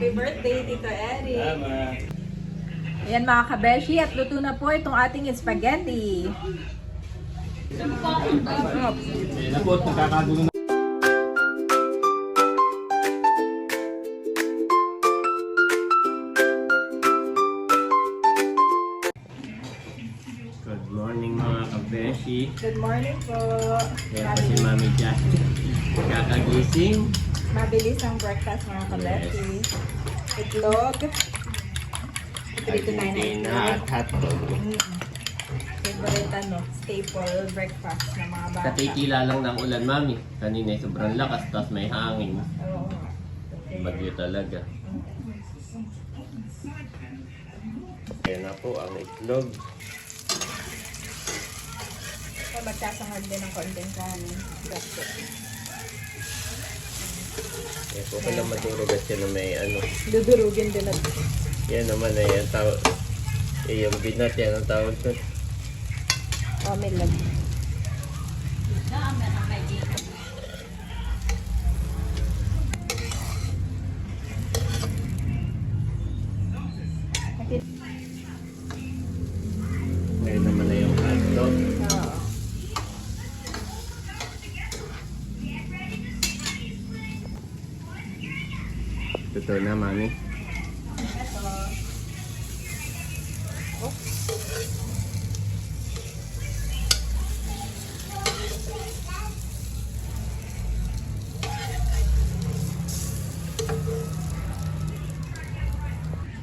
Happy birthday, Tito Eric. Tama. Ayan mga kabeshi, at luto na po itong ating spaghetti. Ayan na po, nagkakagulo na. Good morning mga kabeshi. Good morning po. Kaya pa si Mami Jackie. Kakagising. Mabilis ang breakfast mga kabeshi. Itlog. Ito dito tayo na Argentina itlog. at hotdog. Mm. Favorite ano, staple breakfast ng mga bata. Katikila lang ng ulan, Mami. Kanina ay sobrang lakas, tapos may hangin. Oo. Bagyo talaga. Kaya na po ang itlog. So, magkasangag din ng konting kanin. That's it. Kaya po pala madurugas yan na may ano. Dudurugin din natin. Yan naman ay ang tawag. Eh, yung binat yan ang tawag ko. Oh, may lag. Totoo na, Mami.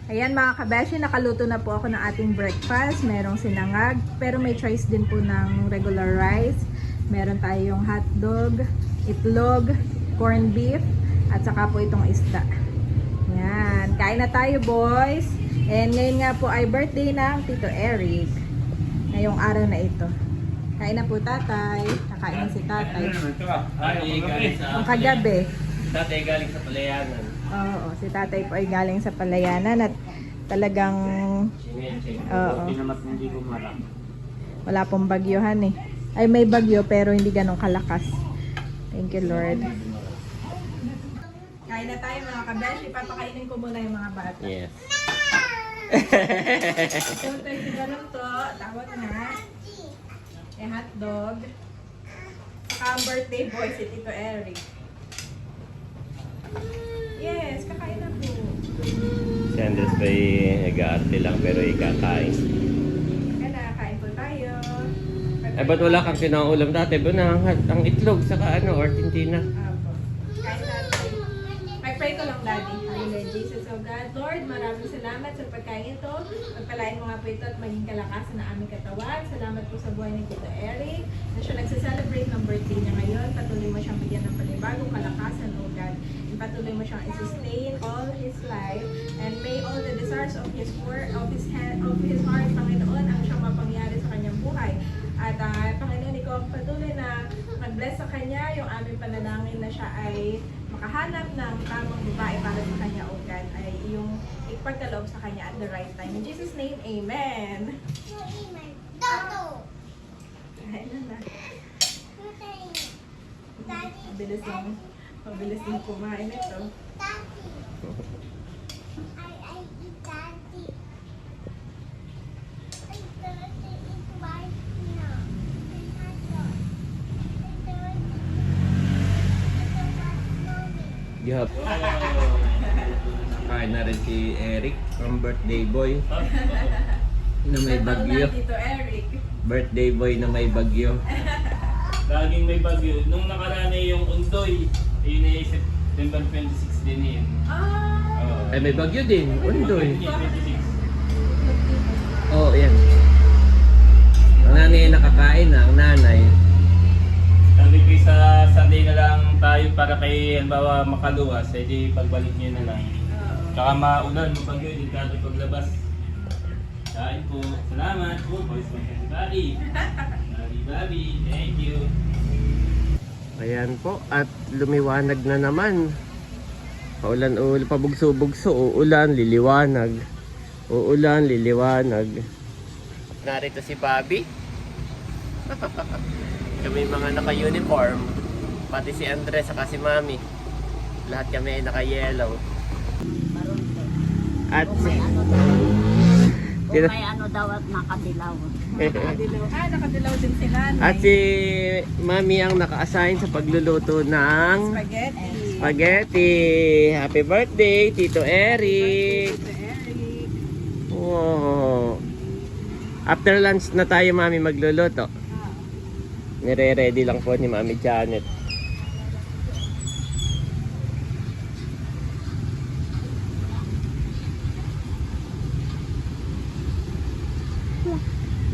Ayan mga kabeshi, nakaluto na po ako ng ating breakfast. Merong sinangag, pero may choice din po ng regular rice. Meron tayong hotdog, itlog, corned beef, at saka po itong isda. Kain na tayo boys. And ngayon nga po ay birthday ng Tito Eric. Ngayong araw na ito. Kain na po tatay. Kakain na si tatay. Ay, galing sa... Ang kagabi. Tatay galing sa palayanan. Oo, si tatay po ay galing sa palayanan at talagang. Oo. Wala pong bagyohan eh. Ay may bagyo pero hindi ganong kalakas. Thank you Lord. Kain na tayo mga kabeshi. Papakainin ko muna yung mga bata. Yes. Tayo si ganun to. Tawag na. Eh, hotdog. Saka ang birthday boy si Tito Eric. Yes, kakain na po. Si Andres ba nag-aarte lang pero ikakain. Kaya na, kain po tayo. Eh, ba't wala kang kinaulam dati? Ba na ang itlog saka ano, Argentina? Apo. Kain natin. Pag-pray ko lang, Daddy. Hallelujah, God. Lord, maraming salamat sa pagkain ito. Pagpalain mo nga po ito at maging kalakasan na aming katawan. Salamat po sa buhay ni Tito Eric na siya nagsa-celebrate ng birthday niya ngayon. Patuloy mo siyang bigyan ng panibagong kalakasan, O God. And patuloy mo siyang i-sustain all his life. And may all the desires of his word, of his head, of his heart, Panginoon, ang siyang mapangyari sa kanyang buhay. At ah, Panginoon, ikaw patuloy na mag-bless sa kanya, yung aming panalangin na siya ay makahanap ng tamang babae para sa kanya, O God, ay yung ipagkaloob sa kanya at the right time. In Jesus' name, Amen. Ayun na. Mabilis lang. Mabilis lang kumain ito. Yup. Kain na rin si Eric from birthday boy. Na may bagyo. Tito Eric. Birthday boy na may bagyo. Laging may bagyo. Nung nakaraan ay yung Undoy, yun ay September 26 din yun. Ah! Ay may bagyo din. Undoy. 26. Oo, oh, yan. Ang nanay ay nakakain na, ang nanay. Ko sa Sunday na lang tayo para kay halimbawa makaluwas, eh di pagbalik nyo na lang. Oo. Tsaka maulan, mapagyo, hindi tayo paglabas. Kain po. Salamat po, boys from. Bali, Bali. Thank you. Ayan po, at lumiwanag na naman. Paulan ul, pabugso-bugso, uulan, liliwanag. Uulan, liliwanag. Narito si Bobby. kami mga naka-uniform. Pati si Andres saka si Mami. Lahat kami ay naka-yellow. At Kung si... may ano daw. Kung may ano daw at nakadilaw. Nakadilaw. Ah, nakadilaw din si nanay. At si Mami ang naka-assign sa pagluluto ng Spaghetti. spaghetti. Happy birthday, Tito Eric. Tito Eric. Wow. After lunch na tayo, Mami, magluluto. Nire-ready lang po ni Mami Janet.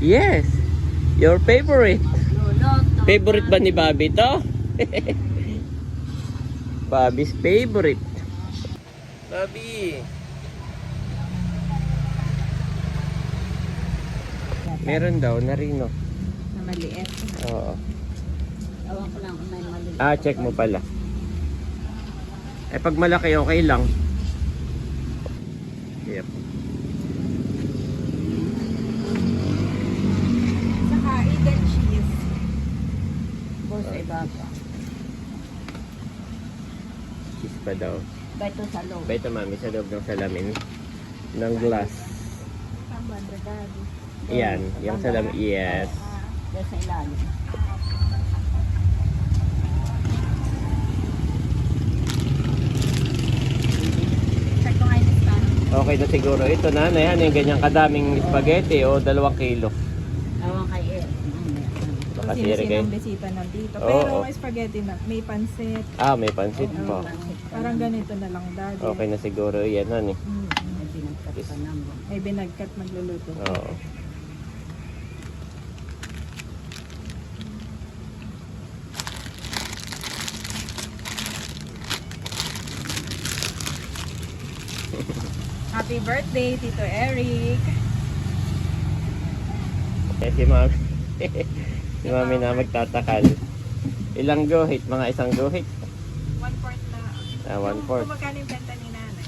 Yes, your favorite. Favorite ba ni Bobby to? Bobby's favorite. Bobby. Meron daw na rin, no? Maliit. Oo. Ewan ko lang kung may mali. Ah, check mo pala. Eh, pag malaki, okay lang. Yep. Saka egg cheese. Bus sa ibaba. Cheese pa daw. Ba ito sa loob? Ba ito, mami, sa loob ng salamin. Ng glass. Tama, daddy. Yan, yung salamin. Yes. Diyan sa ilalim. Okay na siguro. Ito na, na yan, yung ganyang kadaming spaghetti o dalawang kilo. Eric. Mamaya. Baka Sino si Eric eh. bisita nandito. Oo, Pero oo. spaghetti na, may pansit. Ah, may pansit pa. Parang ganito na lang, daddy. Okay na siguro yan, ano eh. Mm, May. May binagkat magluluto. Oo. Happy birthday, Tito Eric. Eh, si mami. si mami na magtatakal. Ilang guhit? Mga isang guhit? One fourth na. Ah, one fourth. Kung magkano yung benta ni nanay?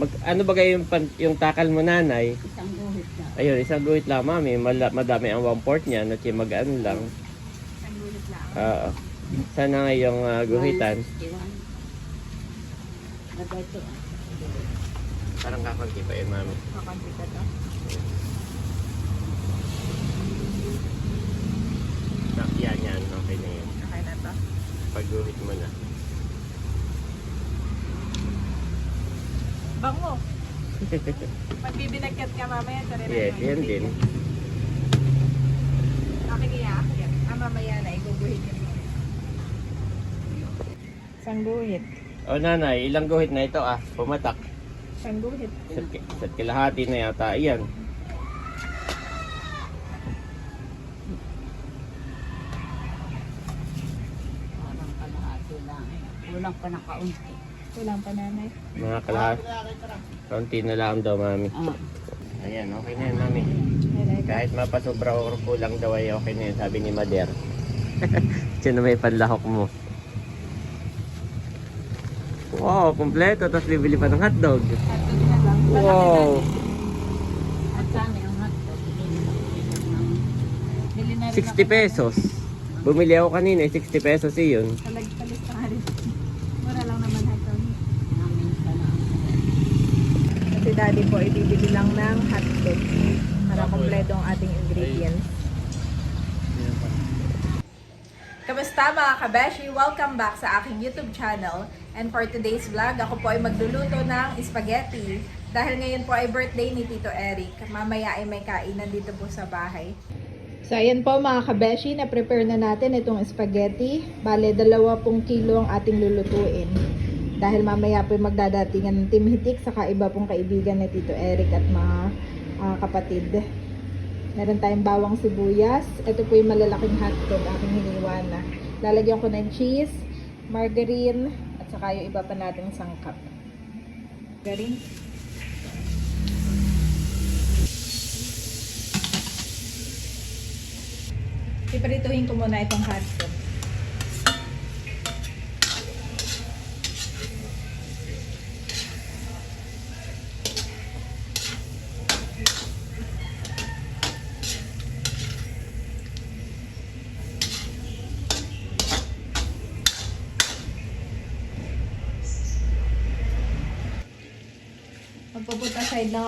Mag, ano ba kayo yung, pan, yung takal mo nanay? Isang guhit na. Ayun, isang guhit lang mami. Mala, madami ang one fourth niya. No, mag ano lang. Ang gulit lang. Oo. Sana nga yung ah, guhitan. 161. Lagay ito. ah. Parang kakunti pa yun mami. Makanti ka to. Ah, yan, yan. Okay na yun. Okay na to. Pag guhit mo na. Bango. Magbibinagkat ka mamaya sa rin. yes, yan din. Iaakyat. Ah, mamaya na. Iguguhit yun. Isang guhit. O nanay, ilang guhit na ito ah? Pumatak. Isang guhit. Sa, sa kilahati na yata. Lang. Kulang pa na kaunti. Kulang pa nanay. Mga kalahati. Kaunti na lang daw mami. Ah. Ayan, okay na yan mami. Kahit mapasobra or kulang daw ay okay na yan, sabi ni Mader. Siya na may panlahok mo. Wow, kompleto. Tapos bibili pa ng hotdog. Hotdog na lang. Wow. At sana yung hotdog. Hindi na Bili na rin 60 ako. pesos. Bumili ako kanina, eh, 60 pesos yun. Talag-talis pa rin. Mura lang naman hotdog. Kasi daddy po, ibibili lang ng hotdog para kompleto ang ating ingredients. Kamusta mga kabeshi? Welcome back sa aking YouTube channel. And for today's vlog, ako po ay magluluto ng spaghetti. Dahil ngayon po ay birthday ni Tito Eric. Mamaya ay may kainan dito po sa bahay. So ayan po mga kabeshi, na-prepare na natin itong spaghetti. Bale, dalawa pong kilo ang ating lulutuin. Dahil mamaya po ay magdadatingan ng Team Hitik saka iba pong kaibigan ni Tito Eric at mga ah, kapatid. Meron tayong bawang sibuyas. Ito po yung malalaking hotdog aking hiniwa na. Lalagyan ko ng cheese, margarine, at saka yung iba pa nating sangkap. Margarine. Iparituhin ko muna itong hotdog.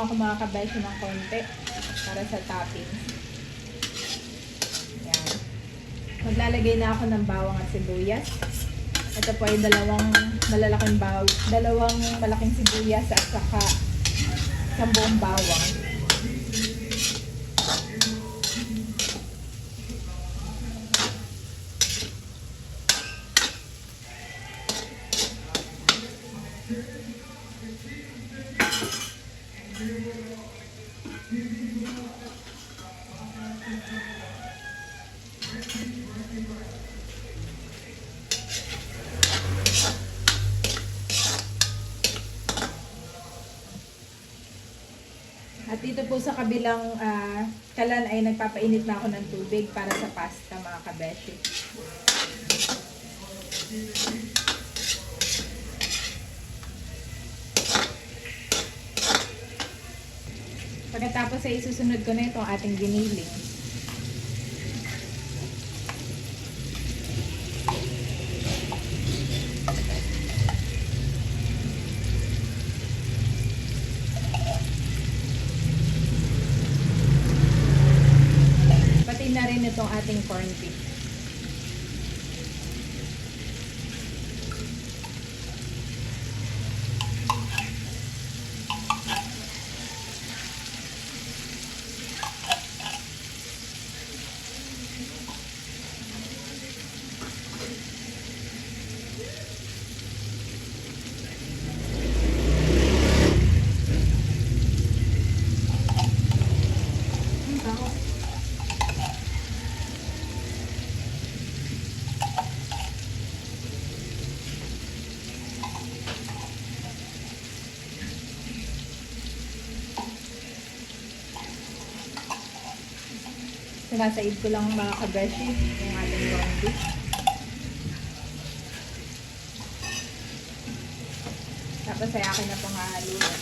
Lang ako mga ng konti para sa topping. Yan. Maglalagay na ako ng bawang at sibuyas. Ito po ay dalawang malalaking baw, dalawang malaking sibuyas at saka isang buong bawang. At dito sa kabilang ah, kalan ay nagpapainit na ako ng tubig para sa pasta mga kabeshi. Pagkatapos ay isusunod ko na itong ating giniling. Ating beef. Sinasaid ko lang mga kabeshi yung ating ground. Tapos ay akin na pong hahaluan.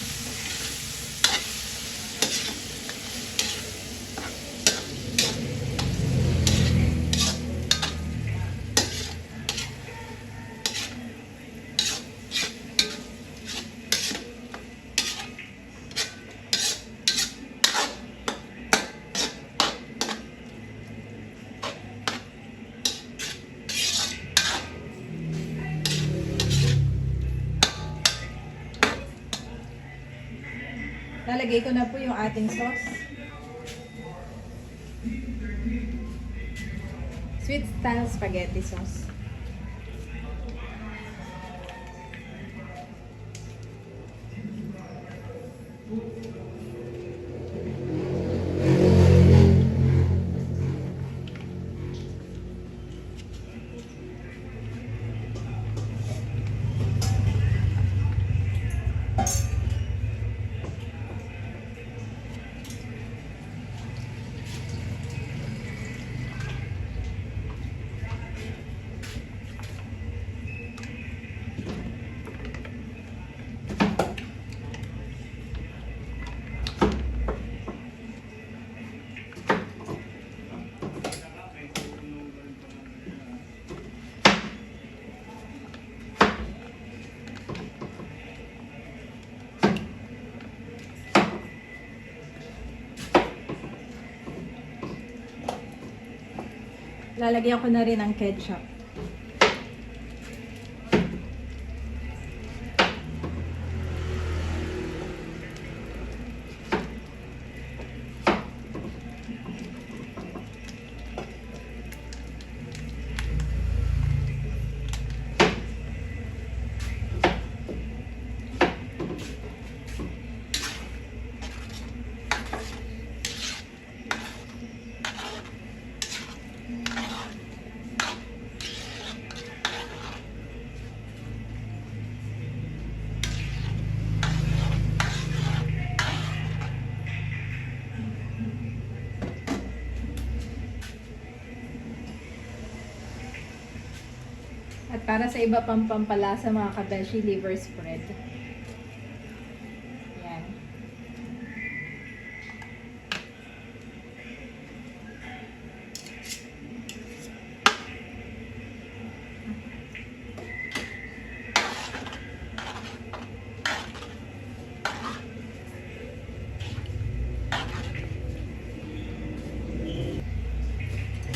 Lalagay ko na po yung ating sauce. Sweet style spaghetti sauce. Lalagyan ko na rin ng ketchup. para sa iba pang pampalasa mga kabeshi, liver spread. Yan.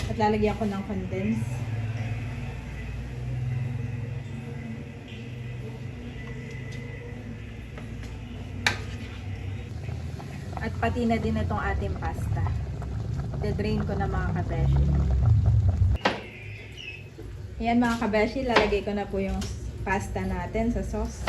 At lalagyan ko ng condensed At pati na din itong ating pasta. De-drain ko na mga kabeshi. Ayan mga kabeshi, lalagay ko na po yung pasta natin sa sauce.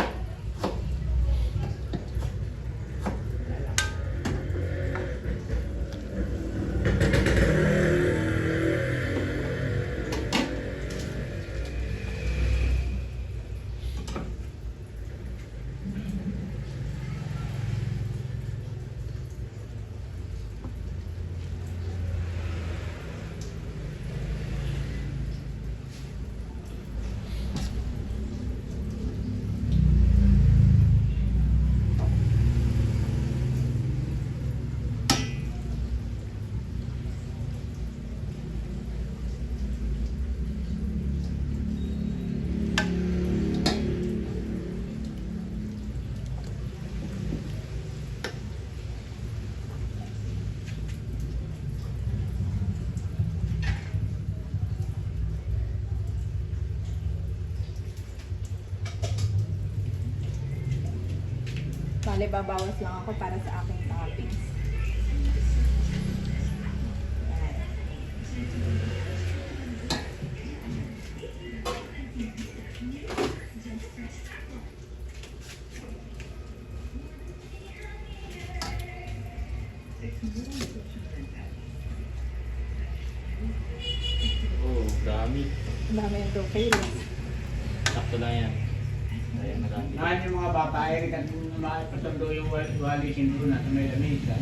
Bale, babawas lang ako para sa aking toppings. Oh, dami. Dami yung 2 kilos. Sakto lang yan. Ngayon yung mga babae rin at makapasundo yung wal- wali sindro na sa may lamisa.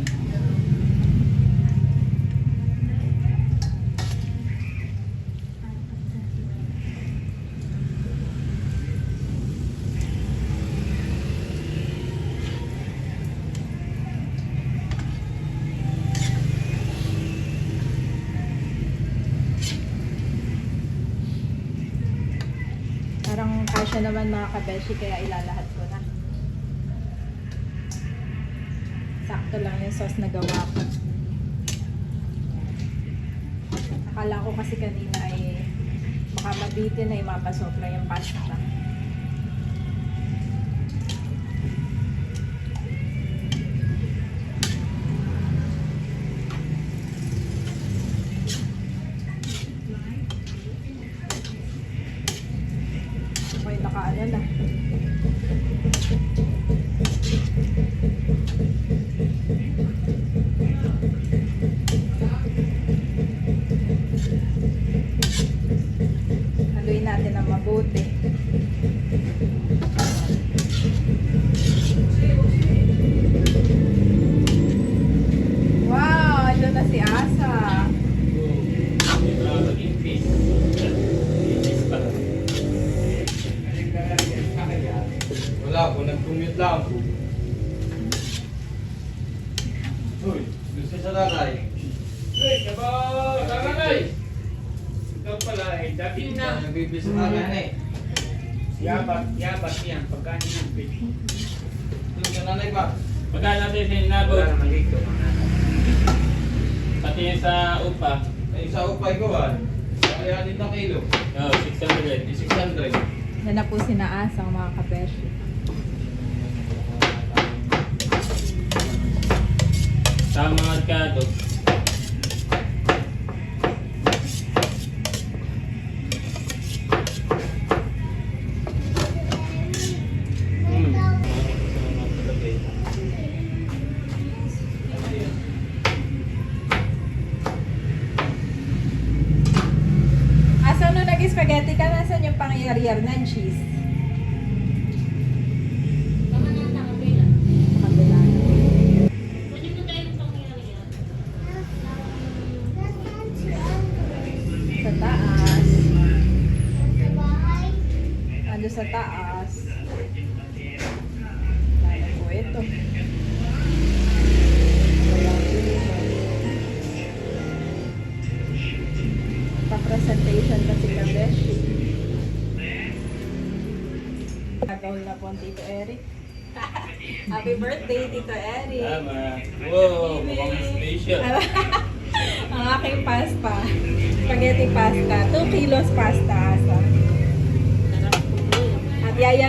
Parang kasya naman mga kabeshi, kaya ilalahat ko na. Sakto lang yung sauce na gawa ko. Akala ko kasi kanina ay baka mabitin ay mapasobra yung pasta. Hey, kaba, karanay! Ikaw pala eh, dati na. Nagbibis na eh. Yabat, yabat yan, pagkain ng fish. Doon ka nanay ba? Pagkain natin sinabot, Wala naman dito. pati sa upa, Ay, sa upay ko ba? Kaya din na kilo. oh, 600. 600. Yan na po sinaasang mga kabeshi. Sa mga merkado, Asa no nag-spaghetti ka? Nasaan yung pangyayari ng cheese?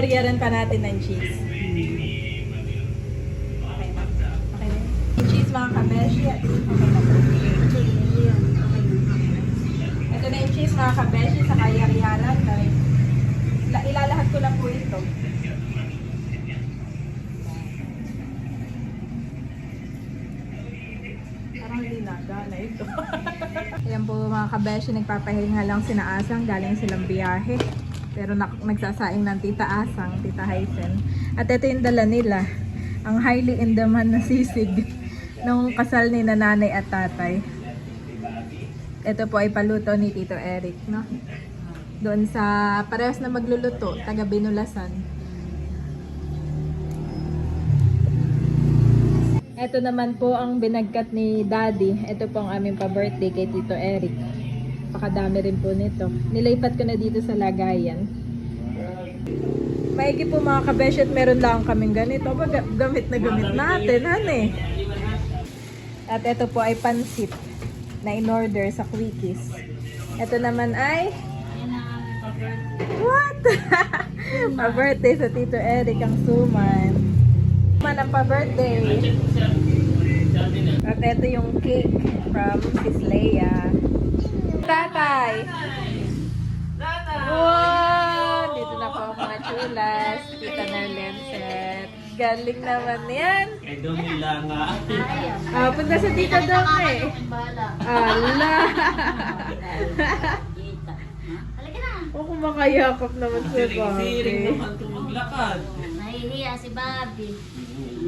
At yayaryaran pa natin ng cheese. Okay na. Okay na. Cheese mga kabeshi. Okay na po. Ito na yung cheese mga kabeshi sa la- ilalahat ko lang po ito. Parang hindi nagana ito. Ayan po mga kabeshi, nagpapahinga lang sina Asang, galing silang biyahe. Pero nagsasaing ng tita Asang, tita Hysen. At ito yung dala nila, ang highly in demand na sisig nung kasal ni nanay at tatay. Ito po ay paluto ni Tito Eric, no? Doon sa parehas na magluluto, taga Binulasan. Ito naman po ang binagkat ni Daddy. Ito po ang aming pa-birthday kay Tito Eric. Pakadami rin po nito. Nilipat ko na dito sa lagayan. Maigi po mga kabesh at meron lang kaming ganito. Ba, ga- gamit na gamit natin, han eh. At ito po ay pansit na in-order sa Quickies. Ito naman ay... What? pa-birthday sa Tito Eric ang suman. Man ang pa-birthday. At ito yung cake from Sis Leia. Tatay! Wow! Dito na po ang mga chulas. Tita Nerlenset. Galing naman yan. Kay Domila nga. Ah, punta sa Tita Dong eh. Ala! Halika na. O kumakayakap naman sa Siring-siring Bobby. naman ito maglakad. Nahihiya si Bobby.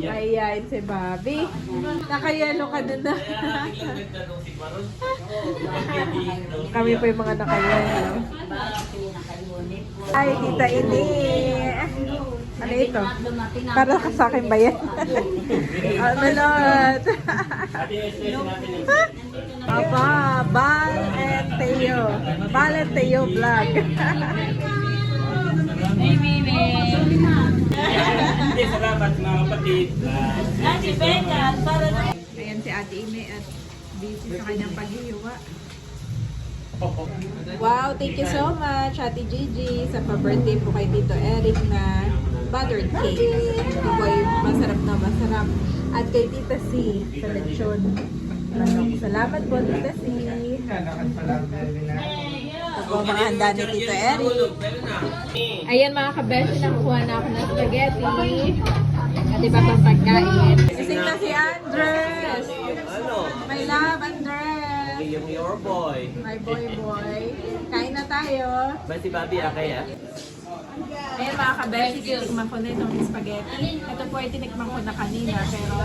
Ayayin si Bobby. Nakayelo ka din na. Kami po yung mga nakayelo. Ay, tita ini. Ano ito? Para ka sa akin ba yan? ano yung Aba, Bal and Teo. Bal and Teo vlog. Hey, baby. Hindi, salamat mga kapatid. Ah, Ate Becca, para na. Ayan si Ate Ine at busy sa kanyang paghihiwa. Wow, thank you so much Ate Gigi sa pa-birthday po kay Tito Eric na buttered cake. Ito po ay masarap na masarap. At kay Tita C sa lechon. Salamat po Tita C. Ito po ang mga handa ni Tito Eric. Ayan mga kabeshi, nakukuha na ako ng spaghetti. At iba pang pagkain. Ising na si Andres. My love, Andres. Yung your boy. My boy boy. Kain na tayo. Ba si Bobby akay ah? Ayan mga kabeshi, tinikman ko na itong spaghetti. Ito po ay tinikman ko na kanina, pero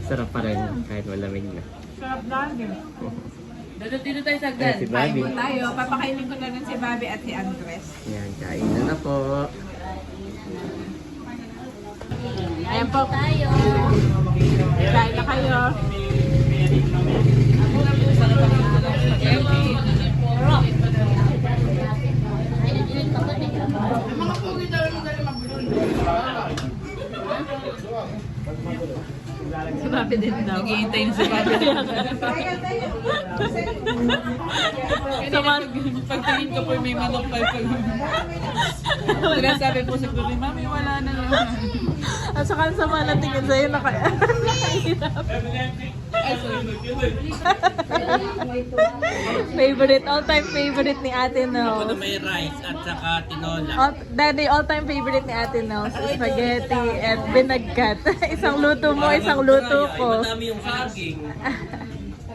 Sarap pa rin kahit malamig na. sarap lagi. Dito tayo sa Ay, si Kain Bobby. po tayo. Papakainin ko na rin si Bobby at si Andres. Yan, kain na na po. Ayan po. tayo. Kain na kayo. Si Bobby din daw. Naghihintay na si Bobby. Sama, pagtingin ko po may manok pa pag Wala sabi po sa guri, Mami, wala na lang. At saka ang sama na tingin sa'yo na kaya. favorite, all-time favorite ni Ate Ako na Nels. may rice at saka tinola. All, daddy, all-time favorite ni Ate Nels, spaghetti and binagkat. isang luto mo, isang luto ko. madami yung saging.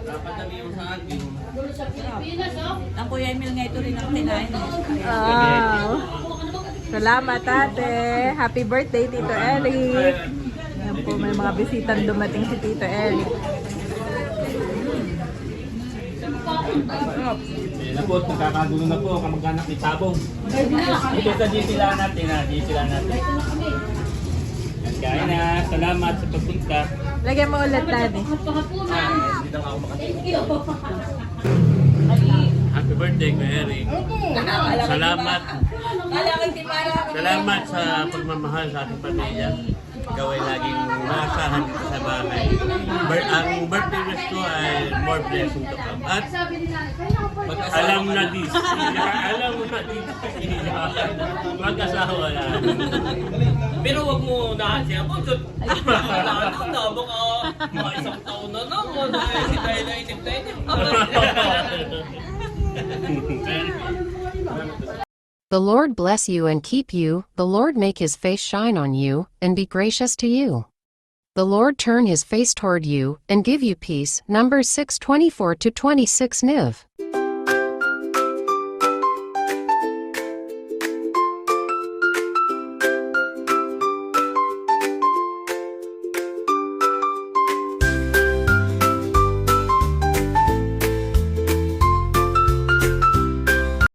Madami yung saging. Ang Kuya Emil nga ito rin ang kinain. Wow. Salamat ate. Happy birthday, Tito Eric. Ayan po, may mga bisitang dumating si Tito Eric. Ayan na po, nagkakagulo na po kamag-anak ni Sabong. Ito sa GC lang natin ha, GC lang natin. Yan, Kain na, salamat sa pagpunta. Lagyan mo ulit, daddy. Happy birthday, Kuya Eric. Salamat. Salamat sa pagmamahal sa ating pamilya. Ikaw ay laging maasahan sa bahay. Bir- ang birthday wish ko ay more blessing to come. At mag-asawa Alam ka na this. Alam mo na this. Mag-asawa na. Pero wag mo na siya po. Wala na na. Baka mga isang taon na na. Ano eh, si tayo na isip tayo na. The Lord bless you and keep you, the Lord make his face shine on you, and be gracious to you. The Lord turn his face toward you, and give you peace. Numbers 624 to 26 Niv.